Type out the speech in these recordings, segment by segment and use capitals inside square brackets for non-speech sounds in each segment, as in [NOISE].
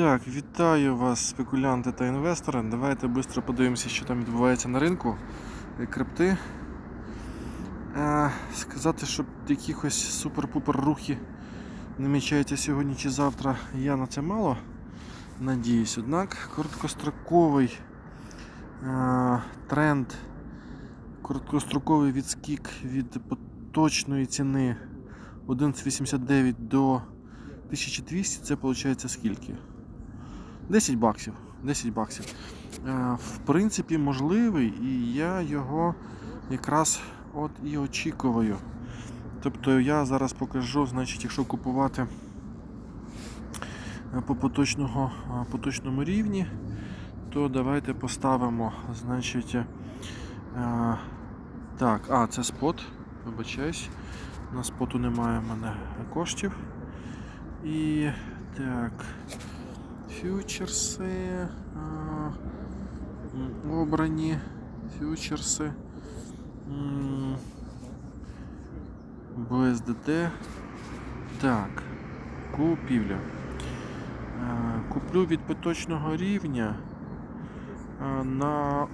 Так, вітаю вас, спекулянти та інвестори. Давайте швидко подивимося, що там відбувається на ринку е, крипти. Е, сказати, що якихось супер-пупер рухи намічаються сьогодні чи завтра, я на це мало надіюсь. Однак короткостроковий е, тренд, короткостроковий відскік від поточної ціни 11,89 до 1200 це виходить скільки? 10 баксів. 10 баксів. Е, В принципі, можливий, і я його якраз от і очікую. Тобто я зараз покажу, значить, якщо купувати е, по поточного, е, поточному рівні, то давайте поставимо, значить, так, а, це спот, вибачаюсь. На споту немає в мене коштів. І так. Фьючерси. Обрані. Фьючерси. BSDT. Так. Купівля. Куплю від поточного рівня на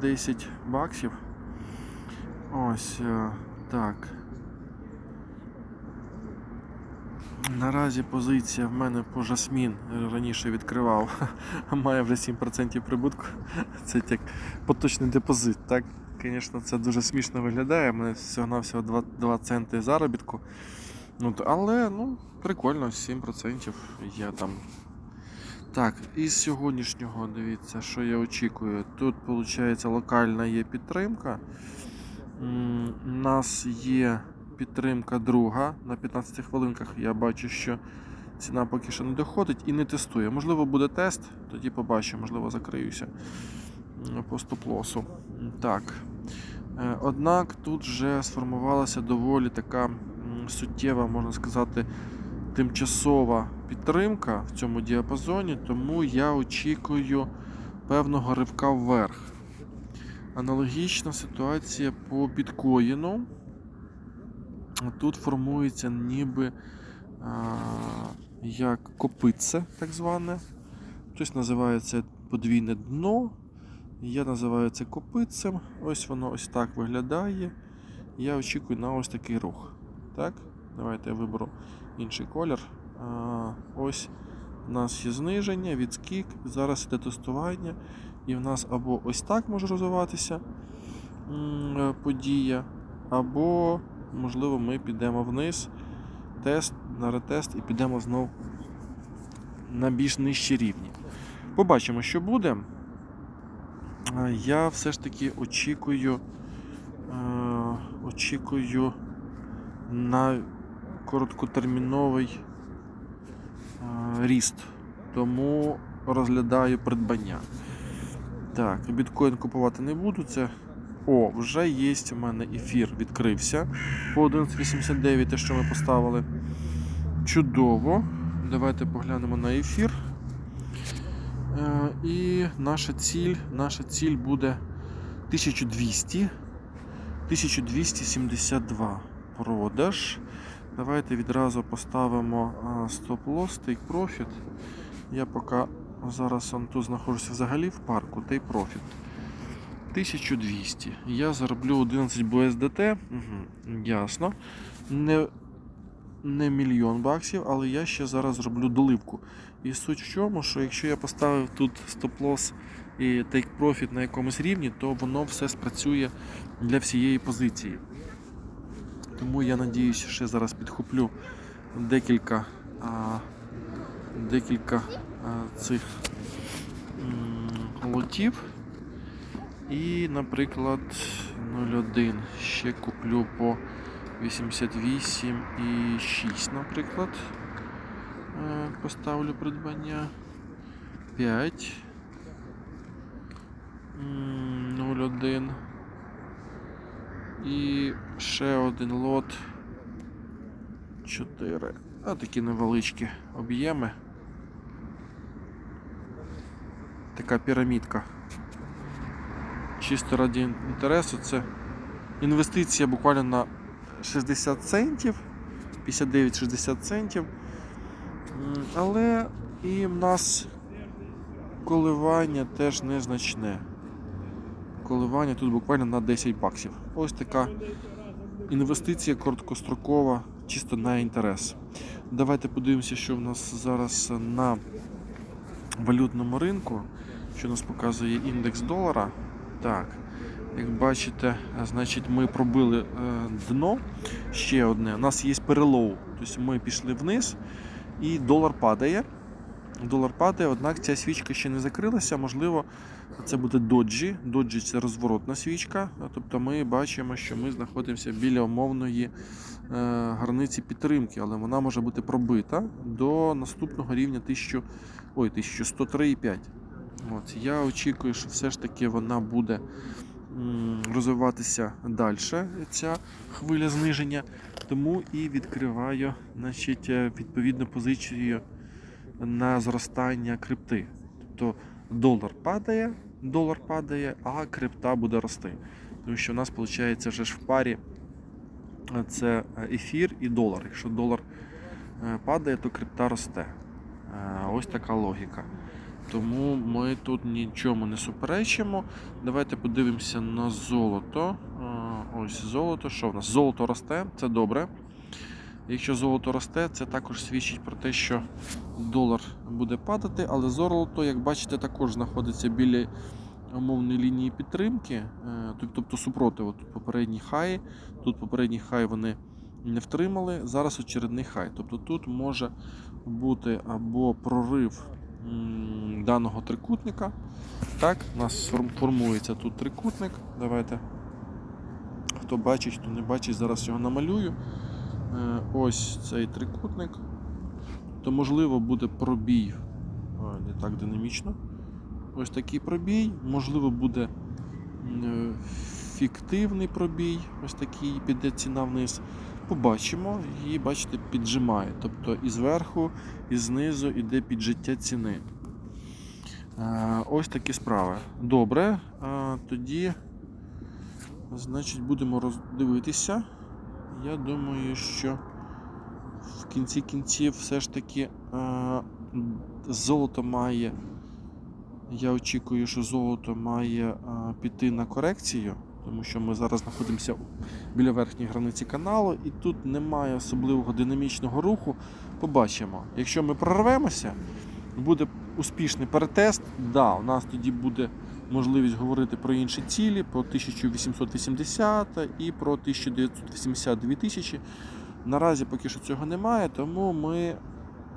10 баксів. Ось е, так. Наразі позиція в мене по жасмін раніше відкривав, [LAUGHS] має вже 7% прибутку. Це як поточний депозит. Так, звісно, це дуже смішно виглядає. У мене всього-навсього 2, 2 центи заробітку. Ну, але ну, прикольно, 7% я там. Так, із сьогоднішнього дивіться, що я очікую. Тут, виходить, локальна є підтримка. У нас є підтримка друга на 15 хвилинках. Я бачу, що ціна поки що не доходить і не тестує. Можливо, буде тест, тоді побачу, можливо, закриюся по стоп-лосу. Так. Е, Однак тут вже сформувалася доволі така суттєва, можна сказати, тимчасова підтримка в цьому діапазоні, тому я очікую певного ривка вверх. Аналогічна ситуація по біткоїну. Тут формується ніби а, як копитце, так зване. Хтось називає це подвійне дно. Я називаю це копитцем. Ось воно ось так виглядає. Я очікую на ось такий рух. Так? Давайте я виберу інший колір. А, ось у нас є зниження, відскік. Зараз іде тестування. І в нас або ось так може розвиватися е, подія, або можливо, ми підемо вниз, тест, на ретест і підемо знову на більш нижчі рівні. Побачимо, що буде. Я все ж таки очікую, е, очікую на короткотерміновий е, ріст, тому розглядаю придбання. Так, біткоін купувати не буду. Це о, вже є у мене ефір відкрився по 11.89, те, що ми поставили. Чудово. Давайте поглянемо на ефір. Е, і наша ціль, наша ціль буде 1200. 1272 продаж. Давайте відразу поставимо стоп-лосс, take profit. Я поки зараз знаходжуся взагалі в парку, take profit. 1200. Я зароблю 11 BSDT. Угу, ясно. Не, не мільйон баксів, але я ще зараз зроблю доливку. І суть в чому, що якщо я поставив тут стоп-лосс і profit на якомусь рівні, то воно все спрацює для всієї позиції. Тому я надіюсь, ще зараз підхоплю декілька, а, декілька а, цих м, лотів. І, наприклад, 0,1 ще куплю по 88,6, наприклад. Е, Поставлю придбання. 5. 0,1. І ще один лот. 4. А такі невеличкі об'єми. Така пірамідка чисто раді інтересу, це інвестиція буквально на 60 центів, 59-60 центів. Але І в нас коливання теж незначне. Коливання тут буквально на 10 баксів. Ось така інвестиція короткострокова, чисто на інтерес. Давайте подивимося, що в нас зараз на валютному ринку, що нас показує індекс долара. Так, як бачите, значить ми пробили е, дно. Ще одне. У нас є перелоу. Тобто ми пішли вниз і долар падає. Долар падає, однак ця свічка ще не закрилася. Можливо, це буде доджі. Доджі це розворотна свічка. Тобто ми бачимо, що ми знаходимося біля умовної е, границі підтримки, але вона може бути пробита до наступного рівня 1000, ой, 1103,5. От, я очікую, що все ж таки вона буде розвиватися далі, ця хвиля зниження. Тому і відкриваю значить, е, відповідну позицію на зростання крипти. Тобто долар падає, долар падає, а крипта буде рости. Тому що в нас виходить вже ж в парі е, це ефір і долар. Якщо долар е, падає, то крипта росте. Ось така логіка. Тому ми тут нічому не суперечимо. Давайте подивимося на золото. Ось золото. Що в нас? Золото росте, це добре. Якщо золото росте, це також свідчить про те, що долар буде падати, але золото, як бачите, також знаходиться біля умовної лінії підтримки, е, тобто супротиву. Тут попередній хай, тут попередній хай вони не втримали, зараз очередний хай. Тобто тут може бути або прорив даного трикутника. Так, у нас формується тут трикутник. Давайте. Хто бачить, хто не бачить, зараз його намалюю. Е, Ось цей трикутник. То можливо буде пробій. Не так динамічно. Ось такий пробій. Можливо, буде е, фіктивний пробій. Ось такий піде ціна вниз. Побачимо і бачите, піджимає. Тобто і зверху, і знизу йде піджиття ціни. Е, Ось такі справи. Добре. е, Тоді, значить, будемо роздивитися. Я думаю, що в кінці кінців все ж таки е, золото має. Я очікую, що золото має піти на корекцію, тому що ми зараз знаходимося біля верхньої границі каналу, і тут немає особливого динамічного руху. Побачимо. Якщо ми прорвемося, буде успішний перетест. Да, у нас тоді буде можливість говорити про інші цілі, про 1880 і про 1982 тисячі. Наразі поки що цього немає, тому ми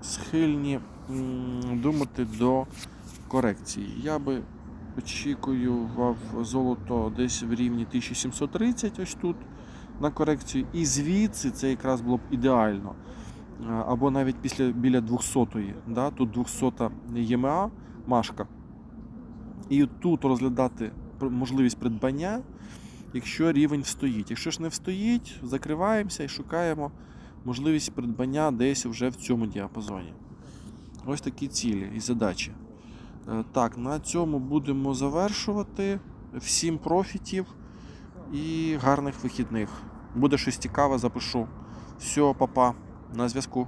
схильні думати до корекції. Я би очікував золото десь в рівні 1730, ось тут на корекцію. І звідси це якраз було б ідеально. Або навіть після біля 200-ї. Да? Тут 200 ЄМА, Машка. І тут розглядати можливість придбання, якщо рівень встоїть. Якщо ж не встоїть, закриваємося і шукаємо можливість придбання десь вже в цьому діапазоні. Ось такі цілі і задачі. Е, Так, на цьому будемо завершувати. Всім профітів і гарних вихідних. Буде щось цікаве, запишу. Все, папа, на зв'язку.